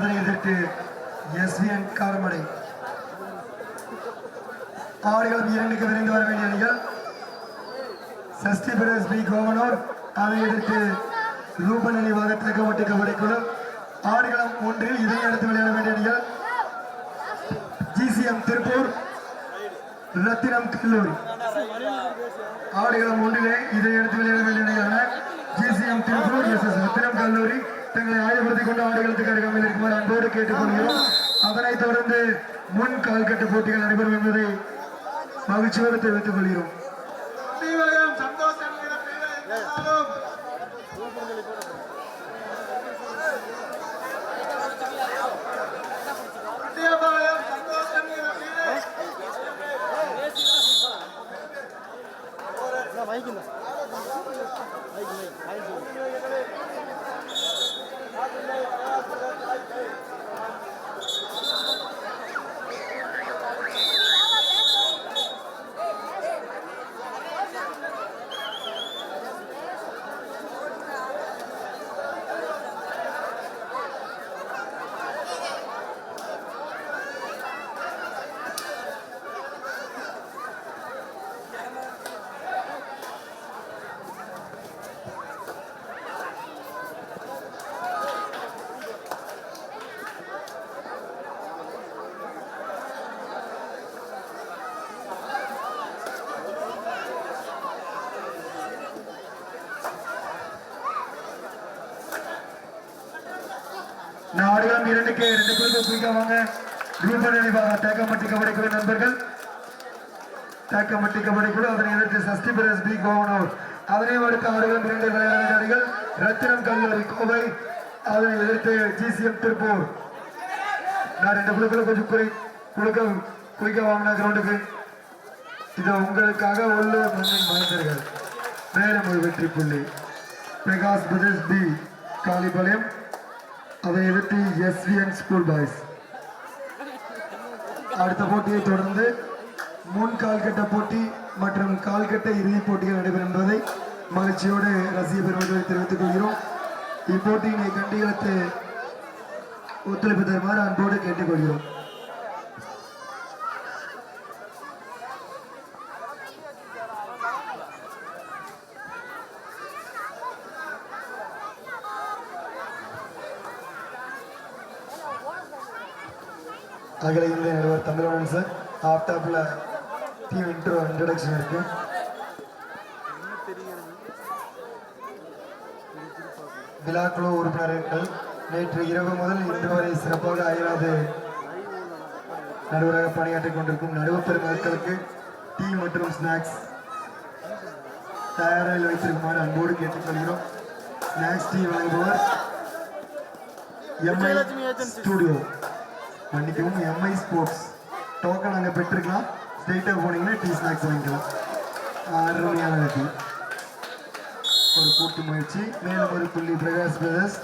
அதனை எதிர்த்து எஸ்விஎன் காரமடை அவர்களும் இரண்டுக்கு விரைந்து வர வேண்டிய அணிகள் சஷ்டி பிரதேஷ் பி கோவனூர் அதை எதிர்த்து ரூபன் அணிவாக தக்கமட்டு கபடி குழு ஆடுகளம் ஒன்றில் இதனை அடுத்து விளையாட வேண்டிய அணிகள் ஜிசிஎம் திருப்பூர் ரத்தினம் கல்லூரி. ஆடுகளம் ஒன்றிலே இதை அடுத்து விளையாட வேண்டிய அணிகளான GCM Tiruppur S S Rathinam கல்லூரி தங்களை ஆயப்படுத்திக் கொண்டு ஆடுகளத்துக்கு அருகாமையில் இருக்குமாறு அன்போடு கேட்டுக்கொள்கிறோம். அதனைத் தொடர்ந்து முன் கால்கட்டு போட்டிகள் நடைபெறும் என்பதை மகிழ்ச்சியோடு தெரிவித்துக் கொள்கிறோம். நாடுகளும் இரண்டுக்கு இரண்டு பேருக்கு குறிக்கவாங்க வாங்க. அணிவாக தேக்கமட்டி கபடி குழு நண்பர்கள். தேக்கமட்டி கபடி குழு அதனை எதிர்த்து சஷ்டி பிரதேஷ் பி கோவனூர். அதனையும் அடுத்து ஆடுகளும் இரண்டு விளையாட்டுகள் ரத்தினம் கல்லூரி கோவை. அதனை எதிர்த்து ஜிசிஎம் திருப்பூர். நான் ரெண்டு குழுக்களும் கொஞ்சம் குறி குழுக்க குறிக்க வாங்கின கிரவுண்டுக்கு. இது உங்களுக்காக உள்ளூர் மண்ணின் மனிதர்கள் மேலும் ஒரு வெற்றி புள்ளி. Prakash brothers P Kalipalayam. அதை எதிர்த்து எஸ்விஎன் ஸ்கூல் பாய்ஸ். அடுத்த போட்டியை தொடர்ந்து முன் கால்கட்ட போட்டி மற்றும் கால்கட்ட இறுதிப் போட்டிகள் நடைபெறும் என்பதை மகிழ்ச்சியோடு ரசிக பெருமக்களை தெரிவித்துக் கொள்கிறோம். இப்போட்டியினை கண்டிகளுக்கு ஒத்துழைப்பு தருமாறு அன்போடு கேட்டுக்கொள்கிறோம். அகில இந்திய நடுவர் தமிழவன் சார். ஆப்டாப்பில் டீம் இன்ட்ரோ இன்ட்ரடக்ஷன் இருக்கு. விழாக்குழு உறுப்பினர்கள் நேற்று இரவு முதல் இன்று வரை சிறப்பாக அயராது நடுவராக பணியாற்றிக் கொண்டிருக்கும் நடுவர் மக்களுக்கு டீ மற்றும் ஸ்நாக்ஸ் தயாரில் வைத்திருக்குமாறு அன்போடு கேட்டுக்கொள்கிறோம். ஸ்நாக்ஸ் டீ வழங்குபவர் எம்ஐ ஸ்டூடியோ மன்னிக்கவும் எம்ஐ ஸ்போர்ட்ஸ் டோக்கன் அங்கே பெற்றுக்கலாம் ஸ்ட்ரெயிட்டாக போனீங்கன்னா டீ ஸ்நாக்ஸ் வாங்கிக்கலாம். அருமையான வெற்றி ஒரு கூட்டு முயற்சி. மேலும் ஒரு புள்ளி பிரகாஷ் பிரதர்ஸ்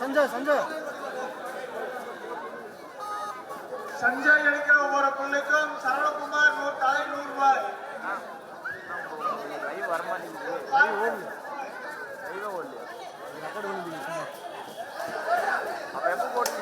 சஞ்சய் சஞ்சய். சஞ்சய் அளிக்கிற ஒவ்வொரு புள்ளிக்கும் சரவணகுமார் நூறு தலை நூறு ரூபாய் 아, 외국어리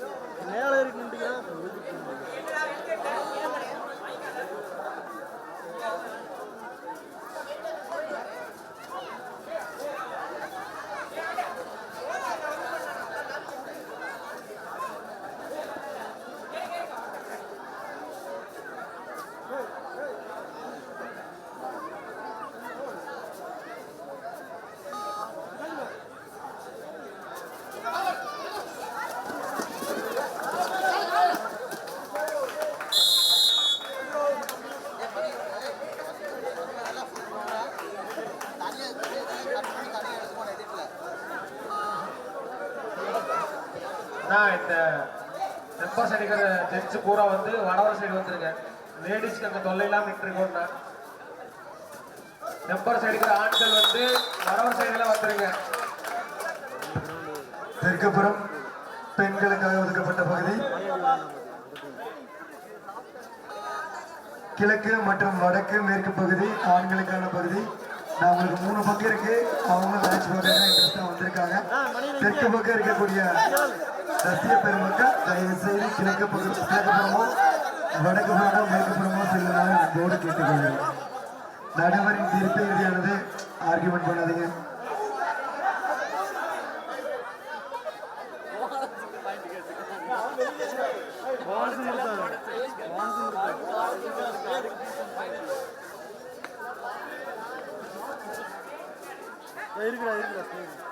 அடிக்கிற பூரா வந்து வடவர சைடு வந்துருங்க லேடிஸ்க்கு அங்கே தொல்லை இல்லாமல் நெப்பர் சைடு இருக்கிற ஆண்கள் வந்து வடவர சைடுல வந்துருங்க தெற்குப்புறம் பெண்களுக்காக ஒதுக்கப்பட்ட பகுதி. கிழக்கு மற்றும் வடக்கு மேற்கு பகுதி ஆண்களுக்கான பகுதி. நான் உங்களுக்கு மூணு பக்கம் இருக்கு. அவங்க மேட்ச் பார்க்க இன்ட்ரெஸ்டாக வந்திருக்காங்க. தெற்கு பக்கம் இருக்கக்கூடிய ரசிக பெருமக்கள் தயவு செய்து கிழக்கு பக்கம் கிழக்கு வடக்கு புறமோ மேற்கு புறமோ செல்லுமாறு அன்போடு கேட்டுக்கொள்கிறேன். நடுவரின் தீர்ப்பு இறுதியானது ஆர்குமெண்ட் பண்ணாதீங்க. இருக்குடா இருக்குடா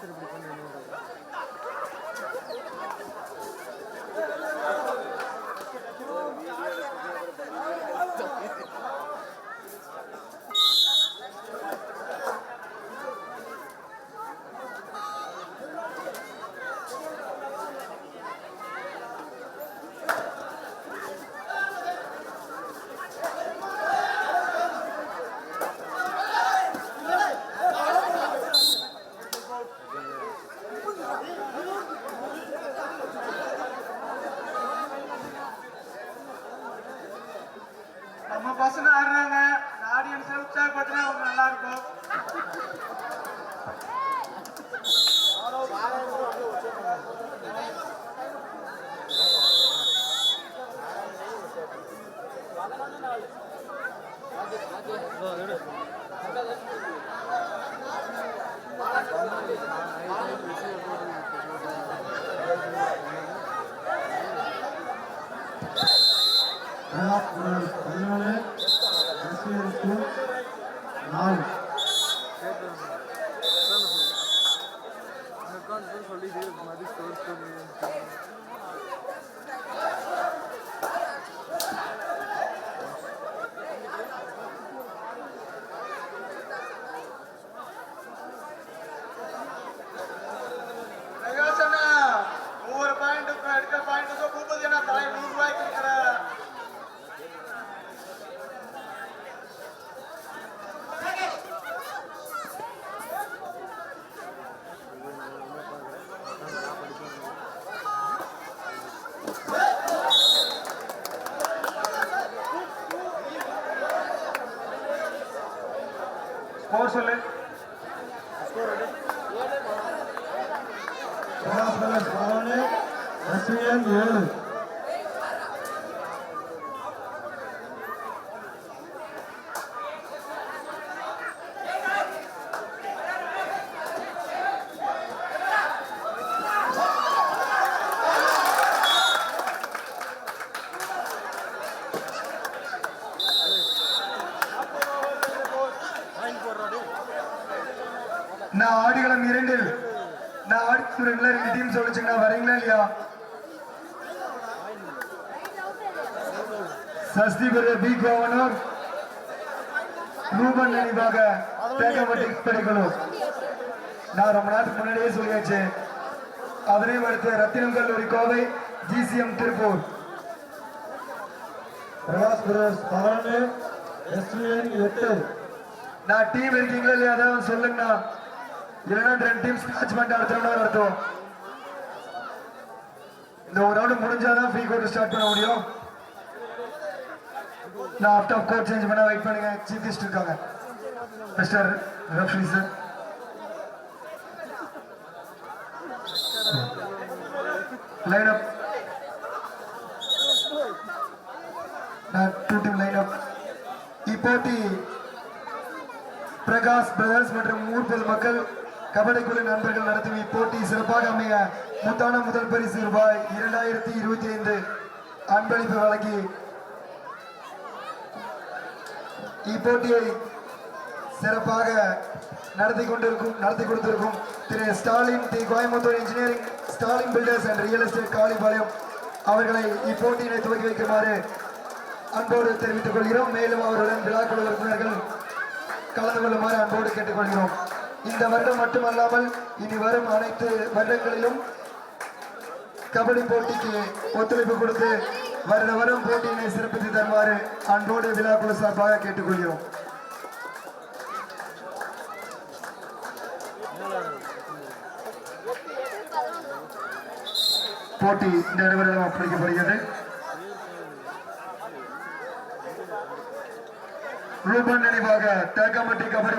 들어보니까는 பசங்க ஆடுறாங்க. இந்த ஆடியன்ஸ் உற்சாகப்படுத்தினா அவங்க நல்லா இருக்கும். நாலு உட்காந்து சொல்லிட்டு மதி ஸ்டோர் பண்ணி பிரகாசனா ஒவ்வொரு பாயிண்ட்டுக்கும் எடுக்கிற பாயிண்ட்டுக்கும் பூபதி அண்ணா தலை நூறு ரூபாய்க்கு இருக்கிற ஸ்கோர் சொல்லு பதினாலு ஏழு நான் ஆடுகளம் இரண்டில் ரெண்டு டீம் வரீங்களா இல்லையா? சஸ்தி பெரிய பி கோவனூர் ரூபன் நினைவாக தேக்கம்பட்டி படிக்கணும் நான் ரொம்ப நேரத்துக்கு முன்னாடியே சொல்லியாச்சு. அதனையும் அடுத்து ரத்தினம் கல்லூரி கோவை ஜிசிஎம் திருப்பூர். பிரகாஷ் பதினொன்று எட்டு. நான் டீம் இருக்கீங்களா இல்லையா? அதாவது சொல்லுங்கண்ணா. இல்லைன்னா ரெண்டு டீம் ஸ்கிராச் பண்ணிட்டு அடுத்த ரவுண்ட் இந்த ஒரு ரவுண்ட் முடிஞ்சாதான் ஃப்ரீ கோர்ட் ஸ்டார்ட் பண்ண முடியும். நான் அவுட் ஆஃப் கோர்ட் சேஞ்ச் பண்ண வெயிட் பண்ணுங்க. சீஃப் கெஸ்ட் இருக்காங்க. Mister referee sir line up to team line up இப்போட்டி பிரகாஷ் பிரதர்ஸ் மற்றும் ஊர் பொதுமக்கள் கபடி குழு நண்பர்கள் நடத்தும் இப்போட்டி சிறப்பாக அமைய முத்தான முதல் பரிசு ரூபாய் இரண்டாயிரத்தி இருபத்தி ஐந்து அன்பளிப்பு வழங்கி இப்போட்டியை சிறப்பாக நடத்தி கொண்டிருக்கும் நடத்தி கொடுத்திருக்கும் திரு Stalin the Coimbatore engineering Stalin builders and real estate Kalipalayam அவர்களை இப்போட்டியினை துவக்கி வைக்குமாறு அன்போடு தெரிவித்துக் கொள்கிறோம். மேலும் அவருடன் விழாக்குழு உறுப்பினர்கள் கலந்து கொள்ளுமாறு அன்போடு கேட்டுக்கொள்கிறோம். இந்த வருடம் மட்டுமல்லாமல் இனி வரும் அனைத்து வருடங்களிலும் கபடி போட்டிக்கு ஒத்துழைப்பு கொடுத்து வருட வரும் போட்டியினை சிறப்பித்து தருமாறு அன்போடு விழா குழு சார்பாக கேட்டுக்கொள்கிறோம். போட்டி இந்த நிறுவனம் ஒப்படைக்கப்படுகிறது ரூபன் நினைவாக தேக்கம்பட்டி கபடி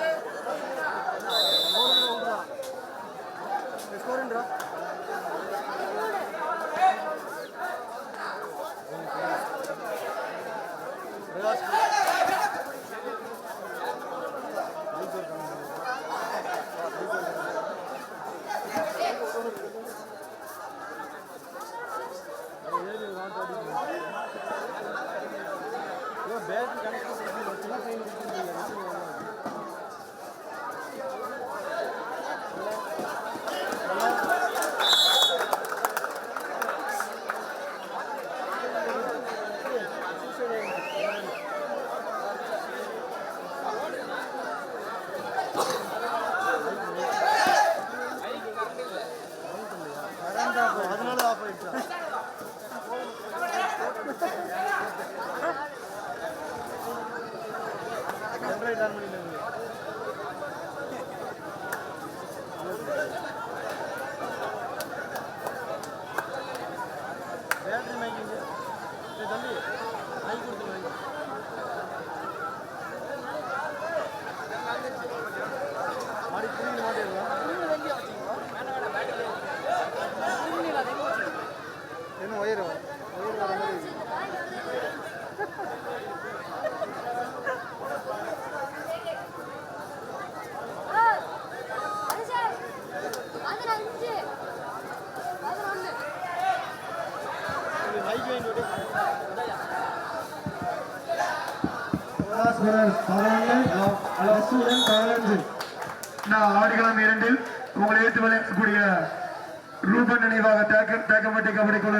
ரூபன் நினைவாக தேக்க தேக்கம்பட்டி கபடி குழு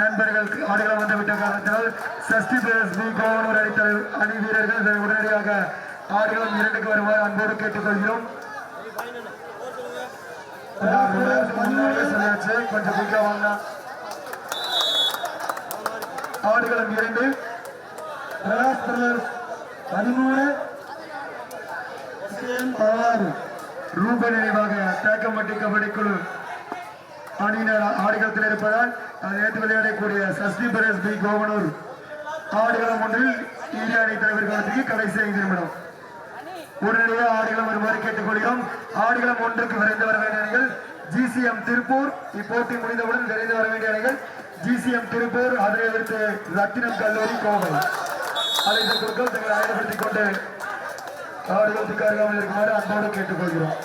நண்பர்கள் ஆடுகளம் வந்துவிட்ட விட்ட சஷ்டி பிரதர்ஸ் பி கவர்னர் அணித்த அணி வீரர்கள் உடனடியாக ஆடுகளம் இரண்டுக்கு வருமாறு அன்போடு கேட்டுக்கொள்கிறோம். கொஞ்சம் குயிக்கா வாங்க. ஆடுகளம் இரண்டு. பிரகாஷ் பிரதர்ஸ் பதிமூணு. பதினாறு ரூபாய் நினைவாக தேக்கம்பட்டி கபடி குழு அணியினர் ஆடுகளத்தில் இருப்பதால் அதை ஏற்று விளையாடக்கூடிய சஸ்தி பிரதேஷ் பி கோவனூர். ஆடுகளம் ஒன்றில் இந்திய அணி தலைவர் காலத்துக்கு கடைசி ஐந்து நிமிடம். உடனடியாக ஆடுகளம் வருமாறு கேட்டுக்கொள்கிறோம். ஆடுகளம் ஒன்றுக்கு விரைந்து வர வேண்டிய அணிகள் ஜிசிஎம் திருப்பூர். இப்போட்டி முடிந்தவுடன் விரைந்து வர வேண்டிய அணிகள் ஜிசிஎம் திருப்பூர். அதனை எதிர்த்து ரத்தினம் கல்லூரி கோவை. அழைத்த குழுக்கள் தங்களை ஆயப்படுத்திக் கொண்டு ஆடுகளத்துக்கு அருகாமல் இருக்குமாறு அன்போடு கேட்டுக்கொள்கிறோம்.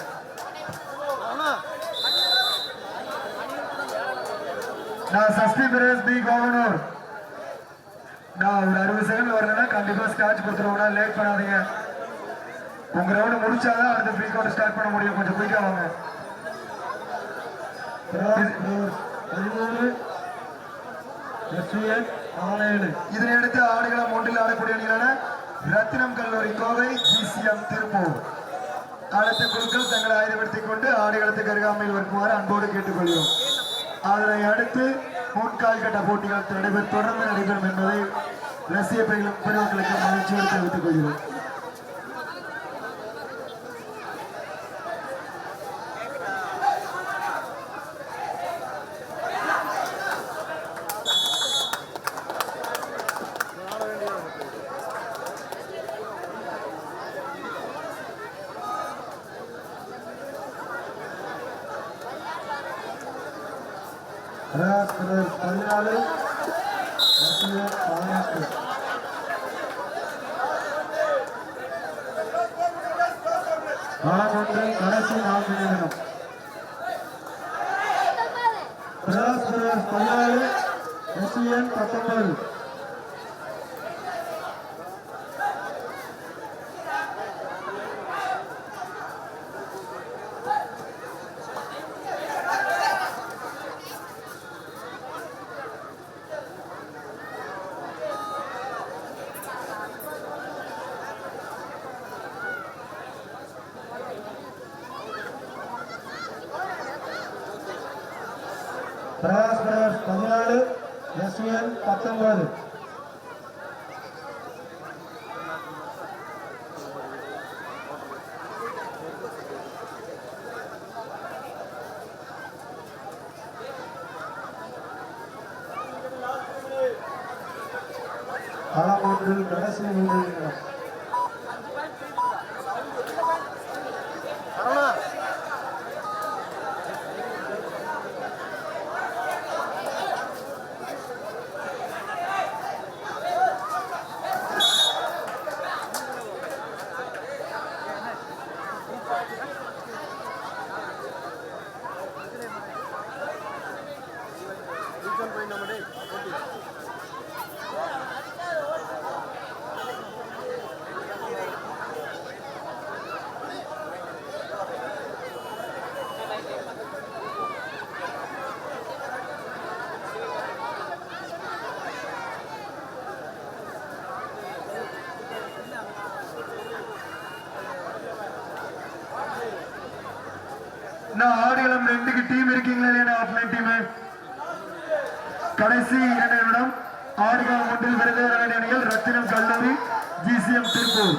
நான் சஷ்டி பிரேஸ் பி கோவனூர் நான் ஒரு அறுபது செகண்ட் வரலன்னா கண்டிப்பா ஸ்கிராட்ச் கொடுத்துருவோம்னா லேட் பண்ணாதீங்க. உங்க ரவுண்ட் முடிச்சாதான் அடுத்த ஃப்ரீ கவுண்ட் ஸ்டார்ட் பண்ண முடியும். கொஞ்சம் குயிக்கா வாங்க. இதனை அடுத்து ஆடுகளம் ஒன்றில் ஆடக்கூடிய அணிகளான ரத்தினம் கல்லூரி கோவை ஜிசிஎம் திருப்பூர். அடுத்த குழுக்கள் தங்களை ஆயுதப்படுத்திக் கொண்டு ஆடுகளத்துக்கு அருகாமையில் வருமாறு அன்போடு கேட்டுக்கொள்கிறோம். அதனை அடுத்து முன்கால் கட்ட போட்டிகள் நடைபெற தொடர்ந்து நடைபெறும் என்பதை ரசிய பெருமக்களுக்கு மகிழ்ச்சியோடு தெரிவித்துக் கொள்கிறோம் பதினாலு பதினெட்டு களம் ஒன்று கடைசி நான்கு நிமிடம் பிரகாஷ் பிரகாஷ் பதினாலு எஸ்என் பத்தொன்பது பிரகாஷ் பிரகாஷ் பதினாலு எஸ்என் பத்தொன்பது களம் ஒன்றில் கடைசி மூன்று நிமிடம் நான் ஆடுகளம் ரெண்டுக்கு டீம் இருக்கீங்களா இல்லையா? ஆஃப்லைன் டீம் கடைசி இரண்டு நிமிடம். ஆடுகளம் ஒன்றில் விருதுநகர் வேண்டிய அணிகள் ரத்தினம் கல்லூரி ஜிசிஎம் திருப்பூர்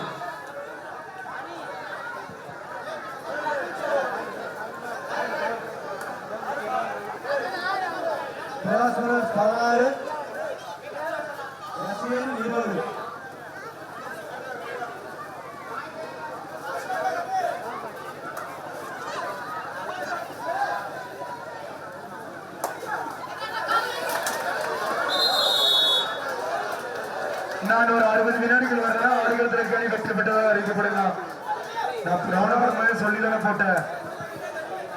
பதினாறு இருபது நான் ஒரு அறுபது வினாடிகள் வரலாம் ஆடுகளத்திற்கு அணி வெற்றி பெற்றதாக அறிவிக்கப்படலாம் நான் பிரபலமாக சொல்லி தானே போட்டேன் பதினேழு இருபது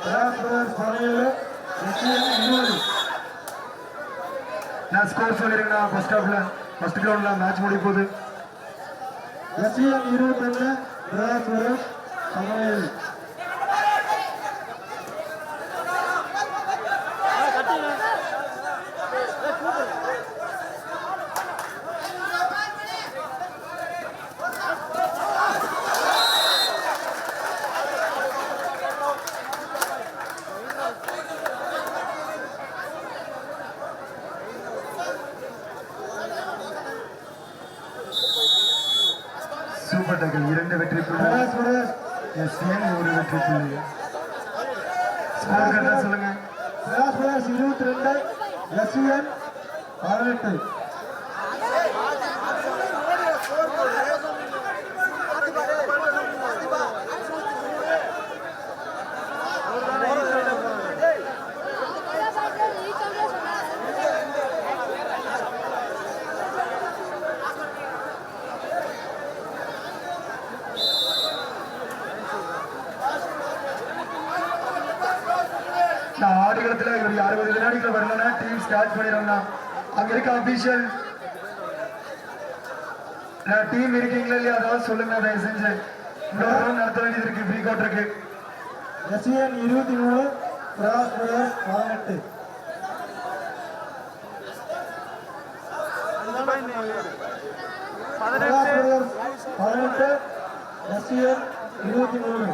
நான் ஸ்கோர் சொல்லிருக்கேன் ஃபர்ஸ்ட் ஹாஃப்ல ஃபர்ஸ்ட் கிரவுண்ட்ல மேட்ச் முடிய போகுது. எஸ்எம் இருபத்தொன்னு பிரகாஷ் பதினேழு சூப்பர் டக்கல் இரண்டு வெற்றி புள்ளி. எஸ்என் ஒரு வெற்றி புள்ளி? ஸ்கோர் கரெக்டா சொல்லுங்க? இருபத்தி ரெண்டு. எஸ்என் பதினெட்டு. வரலன்னா ஸ்டார்ட் பண்ணிடுறோம்னா அங்க இருக்க அபிஷியல் நான் டீம் இருக்கீங்களா இல்லையா? அதாவது சொல்லுங்க தயவு செஞ்சு. இன்னொரு நடத்த வேண்டியது இருக்கு. ஃப்ரீ கோட் இருக்கு. ரசிகன் இருபத்தி மூணு கிராஸ் பதினெட்டு. பதினெட்டு ரசிகன் இருபத்தி மூணு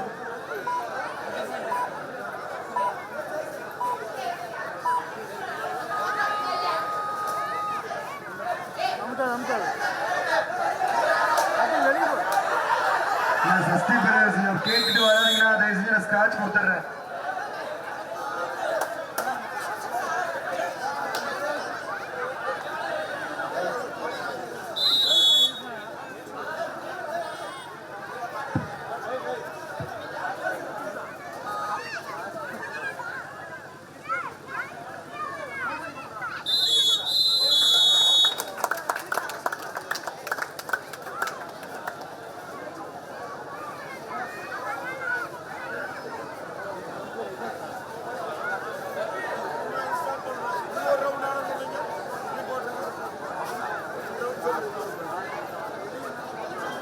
நான் சஸ்தி பிரதர்ஸ் கேட்டுட்டு வராதீங்கன்னா தயவு செஞ்சு நான் ஸ்கிராட்ச் கொடுத்துட்றேன்